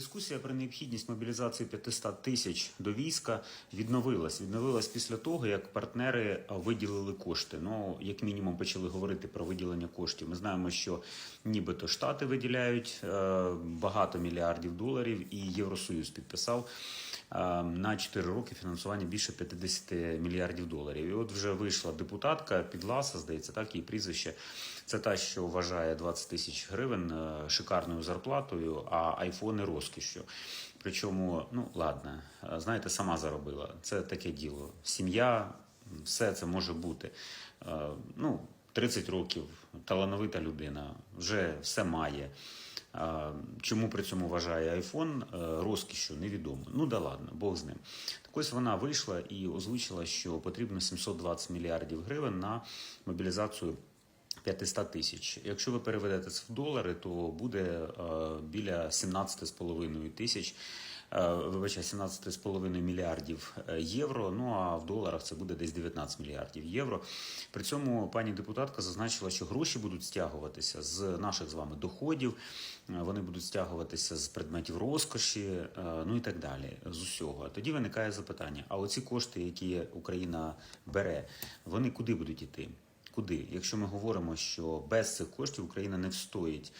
Дискусія про необхідність мобілізації 500 тисяч до війська відновилась. Відновилась після того, як партнери виділили кошти. Ну, як мінімум, почали говорити про виділення коштів. Ми знаємо, що нібито Штати виділяють е, багато мільярдів доларів, і Євросоюз підписав е, на 4 роки фінансування більше 50 мільярдів доларів. І от вже вийшла депутатка Підласа, здається, так її прізвище. Це та, що вважає 20 тисяч гривень е, шикарною зарплатою, а айфони розкішю. Причому, ну ладно, е, знаєте, сама заробила. Це таке діло. Сім'я, все це може бути. Е, Ну, 30 років, талановита людина, вже все має. Чому при цьому вважає айфон е, розкішю, невідомо. Ну да ладно, Бог з ним. Так ось вона вийшла і озвучила, що потрібно 720 мільярдів гривень на мобілізацію 500 тисяч. Якщо ви переведете це в долари, то буде е, біля 17,5 тисяч. е, Вибачте, 17,5 мільярдів е, євро. Ну а в доларах це буде десь 19 мільярдів євро. При цьому пані депутатка зазначила, що гроші будуть стягуватися з наших з вами доходів, вони будуть стягуватися з предметів розкоші, ну і так далі. З усього. Тоді виникає запитання: а оці кошти, які Україна бере, вони куди будуть іти? Куди? Якщо ми говоримо, що без цих коштів Україна не встоїть,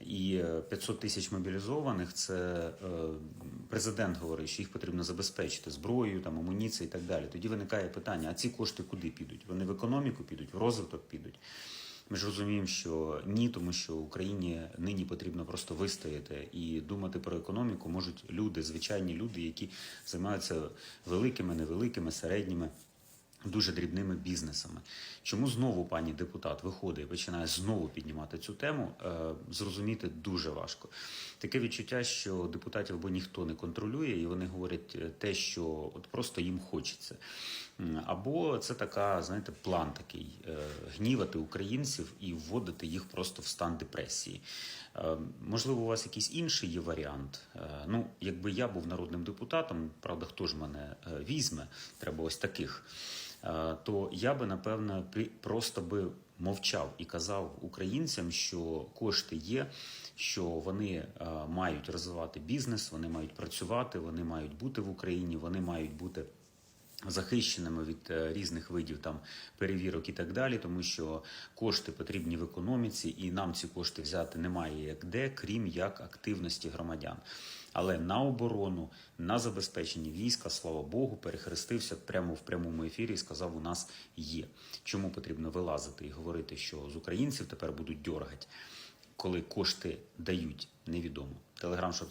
і е, 500 тисяч мобілізованих, це е, президент говорить, що їх потрібно забезпечити зброєю, там амуніцією і так далі. Тоді виникає питання: а ці кошти куди підуть? Вони в економіку підуть, в розвиток підуть. Ми ж розуміємо, що ні, тому що Україні нині потрібно просто вистояти і думати про економіку можуть люди, звичайні люди, які займаються великими, невеликими, середніми. Дуже дрібними бізнесами. Чому знову пані депутат виходить і починає знову піднімати цю тему? Е, зрозуміти дуже важко. Таке відчуття, що депутатів або ніхто не контролює, і вони говорять е, те, що от просто їм хочеться. Або це така, знаєте, план такий е, гнівати українців і вводити їх просто в стан депресії. Можливо, у вас якийсь інший є варіант. Ну, якби я був народним депутатом, правда, хто ж мене візьме? Треба ось таких. Е, То я би напевно просто би мовчав і казав українцям, що кошти є, що вони е, мають розвивати бізнес, вони мають працювати, вони мають бути в Україні, вони мають бути захищеними від е, різних видів там перевірок і так далі, тому що кошти потрібні в економіці, і нам ці кошти взяти немає як де, крім як активності громадян. Але на оборону, на забезпечення війська, слава Богу, перехрестився прямо в прямому ефірі і сказав: у нас є. Чому потрібно вилазити і говорити, що з українців тепер будуть дьоргать, коли кошти дають, невідомо. Телеграм, щоб